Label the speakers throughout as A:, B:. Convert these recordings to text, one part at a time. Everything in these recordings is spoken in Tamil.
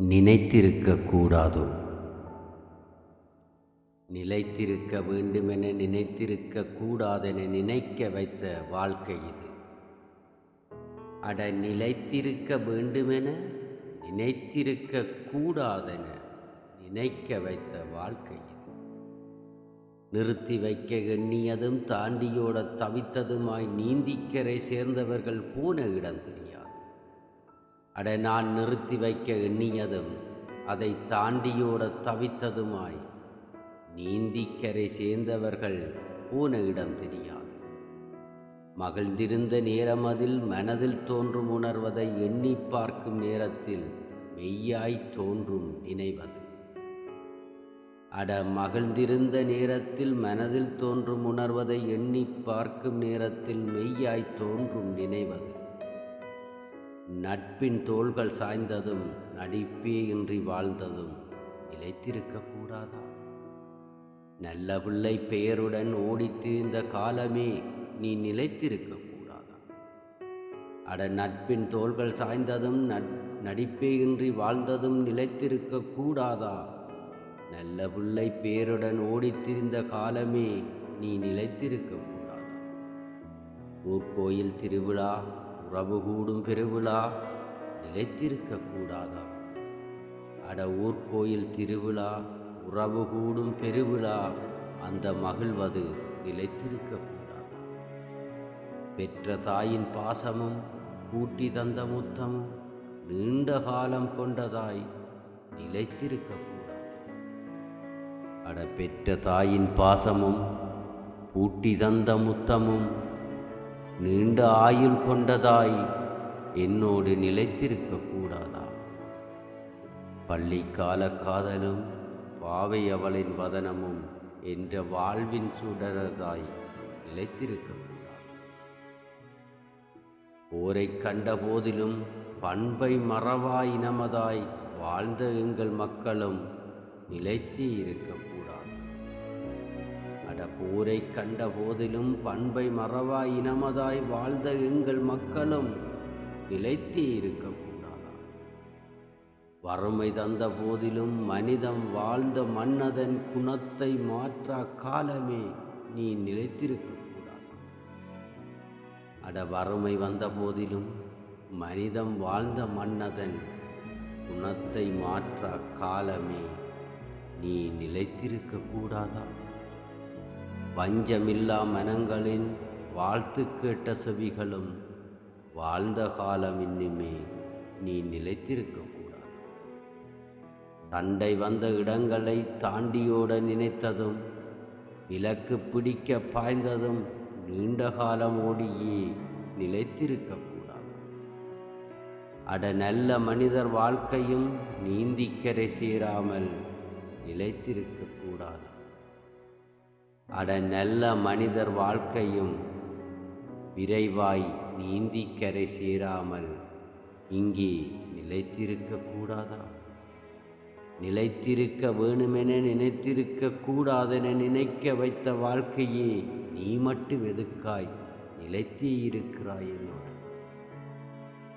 A: நினைத்திருக்க கூடாதோ நிலைத்திருக்க வேண்டுமென நினைத்திருக்க கூடாதென நினைக்க வைத்த வாழ்க்கை இது. அட நிலைத்திருக்க வேண்டுமென நினைத்திருக்க கூடாதென நினைக்க வைத்த வாழ்க்கை இது. நிறுத்தி வைக்க எண்ணியதும் தாண்டியோட தவித்ததுமாய் நீந்திக்கரை சேர்ந்தவர்கள் போன இடம் தெரியும். அட நான் நிறுத்தி வைக்க எண்ணியதும் அதை தாண்டியோட தவித்ததுமாய். நீந்திக்கரை சேர்ந்தவர்கள் போன இடம் தெரியாது. மகிழ்ந்திருந்த நேரமதில் மனதில் தோன்றும் உணர்வதை எண்ணி பார்க்கும் நேரத்தில் மெய்யாய் தோன்றும் நினைவது. அட மகிழ்ந்திருந்த நேரத்தில் மனதில் தோன்றும் உணர்வதை எண்ணி பார்க்கும் நேரத்தில் மெய்யாய் தோன்றும் நினைவது. நட்பின் தோள்கள் சாய்ந்ததும் நடிப்பே இன்றி வாழ்ந்ததும் நிலைத்திருக்கக்கூடாதா நல்ல பிள்ளை பெயருடன் ஓடித்திருந்த காலமே நீ நிலைத்திருக்க கூடாதா அட நட்பின் தோள்கள் சாய்ந்ததும் நடிப்பே இன்றி வாழ்ந்ததும் நிலைத்திருக்க கூடாதா நல்ல பிள்ளை பேருடன் ஓடித்திருந்த காலமே நீ நிலைத்திருக்க கூடாதா ஊர்கோயில் திருவிழா உறவு கூடும் பெருவிழா நிலைத்திருக்கக்கூடாதா அட ஊர்கோயில் திருவிழா உறவு கூடும் பெருவிழா அந்த மகிழ்வது நிலைத்திருக்கக்கூடாதா பெற்ற தாயின் பாசமும் பூட்டி தந்த முத்தமும் நீண்ட காலம் கொண்டதாய் நிலைத்திருக்கக்கூடாது அட பெற்ற தாயின் பாசமும் பூட்டி தந்த முத்தமும் நீண்ட ஆயுள் கொண்டதாய் என்னோடு நிலைத்திருக்க கூடாதா? பள்ளிக்கால காதலும் பாவை அவளின் வதனமும் என்ற வாழ்வின் சுடரதாய் நிலைத்திருக்க கூடாது. போரை கண்ட போதிலும் பண்பை மறவாய் இனமதாய் வாழ்ந்த எங்கள் மக்களும் நிலைத்தே இருக்கும் அட கண்ட போதிலும் பண்பை மறவாய் இனமதாய் வாழ்ந்த எங்கள் மக்களும் நிலைத்து இருக்கக்கூடாதா? வறுமை தந்த போதிலும் மனிதம் வாழ்ந்த மன்னதன் குணத்தை மாற்றா காலமே நீ நிலைத்திருக்கக்கூடாதா? அட வறுமை வந்த போதிலும் மனிதம் வாழ்ந்த மன்னதன் குணத்தை மாற்ற காலமே நீ நிலைத்திருக்க கூடாதா வஞ்சமில்லா மனங்களின் வாழ்த்து கேட்ட செவிகளும் வாழ்ந்த காலம் இன்னுமே நீ நிலைத்திருக்க கூடாது. சண்டை வந்த இடங்களை தாண்டியோட நினைத்ததும் விலக்கு பிடிக்க பாய்ந்ததும் நீண்ட காலம் ஓடியே நிலைத்திருக்க கூடாது. அட நல்ல மனிதர் வாழ்க்கையும் நீந்திக்கரை சேராமல் நிலைத்திருக்க கூடாது. அட நல்ல மனிதர் வாழ்க்கையும் விரைவாய் நீந்தி கரை சேராமல் இங்கே நிலைத்திருக்க கூடாதா? நிலைத்திருக்க வேணுமென நினைத்திருக்க கூடாதென நினைக்க வைத்த வாழ்க்கையே நீ மட்டும் எதுக்காய் நிலைத்தே இருக்கிறாய் என்னோட?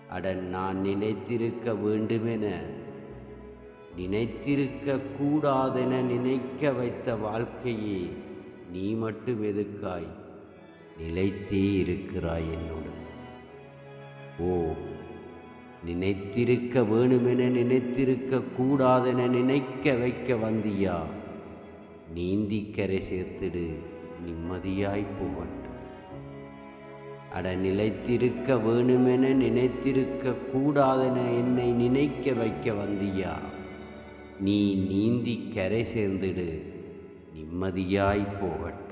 A: அட நான் நினைத்திருக்க வேண்டுமென நினைத்திருக்க கூடாதென நினைக்க வைத்த வாழ்க்கையே நீ மட்டும் எதுக்காய்? நிலைத்தே இருக்கிறாய் என்னுடன் ஓ நினைத்திருக்க வேணுமென நினைத்திருக்க கூடாதென நினைக்க வைக்க வந்தியா? நீந்தி கரை சேர்த்திடு நிம்மதியாய் போகட்டும். அட நிலைத்திருக்க வேணுமென நினைத்திருக்க கூடாதென என்னை நினைக்க வைக்க வந்தியா? நீ நீந்தி கரை சேர்ந்திடு நிம்மதியாய் போகட்டும்.